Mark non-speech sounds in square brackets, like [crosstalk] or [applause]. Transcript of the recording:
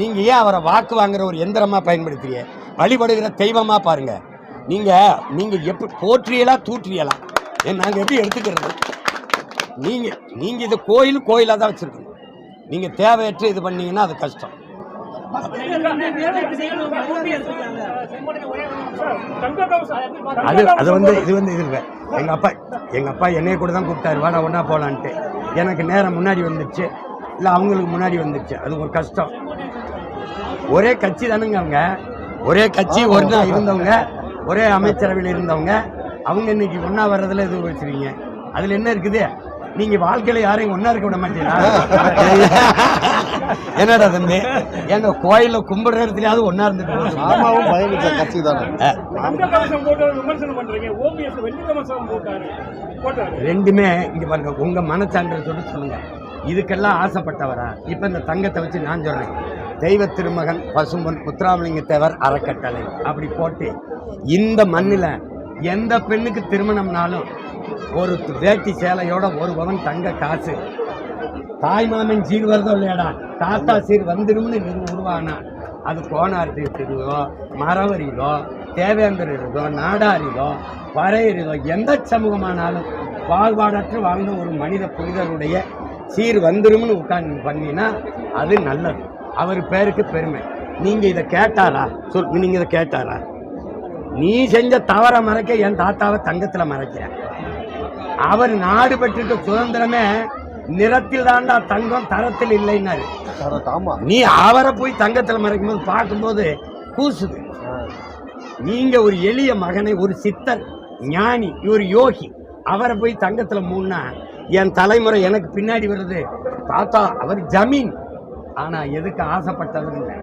நீங்கள் ஏன் அவரை வாக்கு வாங்குற ஒரு எந்திரமாக பயன்படுத்துறீங்க? வழிபடுகிற தெய்வமாக பாருங்கள் நீங்கள் நீங்கள் எப்படி போற்றியலா தூற்றியலாம் நாங்கள் எப்படி எடுத்துக்கிறது? நீங்கள் நீங்கள் இது கோயில் கோயிலாக தான் வச்சுருக்கணும். நீங்கள் தேவையற்ற இது பண்ணீங்கன்னா அது கஷ்டம். அது அது வந்து இது வந்து இது இல்லை. எங்கள் அப்பா எங்கள் அப்பா என்னைய கூட தான் கூப்பிட்டாரு. வாடா ஒன்றா போகலான்ட்டு எனக்கு நேரம் முன்னாடி வந்துடுச்சு இல்லை அவங்களுக்கு முன்னாடி வந்துடுச்சு அது ஒரு கஷ்டம். ஒரே கட்சி தானுங்க அவங்க. ஒரே கட்சி ஒன்றா இருந்தவங்க ஒரே அமைச்சரவையில் இருந்தவங்க. அவங்க இன்னைக்கு ஒன்றா வர்றதுல இது வச்சுருக்கீங்க அதில் என்ன இருக்குது? நீங்க வாழ்க்கையில யாரையும் ஒன்றா இருக்க விட மாட்டீங்களா? [laughs] என்னடா தம்பி? எங்க கோயில கும்பிடுற இடத்துலயாவது ஒன்றா இருந்துட்டு ஆமாவும் பயணிச்ச கட்சி தானே. ரெண்டுமே இங்க பாருங்க உங்க மனச்சான்று சொல்லி சொல்லுங்க. இதுக்கெல்லாம் ஆசைப்பட்டவரா? இப்ப இந்த தங்கத்தை வச்சு நான் சொல்றேன். தெய்வ திருமகன் பசும்பொன் முத்துராமலிங்க தேவர் அறக்கட்டளை. அப்படி போட்டு இந்த மண்ணில் எந்த பெண்ணுக்கு திருமணம்னாலும் ஒரு வேட்டி சேலையோட ஒரு பவன் தங்க காசு. தாய் மாமன் சீர் வருதோ இல்லையாடா? தாத்தா சீர் வந்துடும்னு உருவானா? அது கோனார் திருவோ மரவரிலோ தேவேந்திரோ நாடாரிலோ பறையரிலோ எந்த சமூகமானாலும் வாழ்வாடற்று வாழ்ந்த ஒரு மனித புனிதருடைய சீர் வந்துரும்னு உட்கார்ந்து பண்ணினா அது நல்லது. அவர் பேருக்கு பெருமை. நீங்க இதை கேட்டாரா? சொல் நீங்க இதை கேட்டாரா? நீ செஞ்ச தவற மறைக்க என் தாத்தாவை தங்கத்துல மறைக்கிற. அவர் நாடு சுதந்திரமே நிறத்தில் தாண்டா தங்கம் தரத்தில் இல்லைன்னாரு. நீ அவரை போய் தங்கத்தில் மறைக்கும்போது பார்க்கும்போது கூசுது. நீங்க ஒரு எளிய மகனை ஒரு சித்தர் ஞானி ஒரு யோகி அவரை போய் தங்கத்துல மூணா என் தலைமுறை எனக்கு பின்னாடி வருது. தாத்தா அவர் ஜமீன். ஆனால் எதுக்கு ஆசைப்பட்டதுன்னு இல்லை.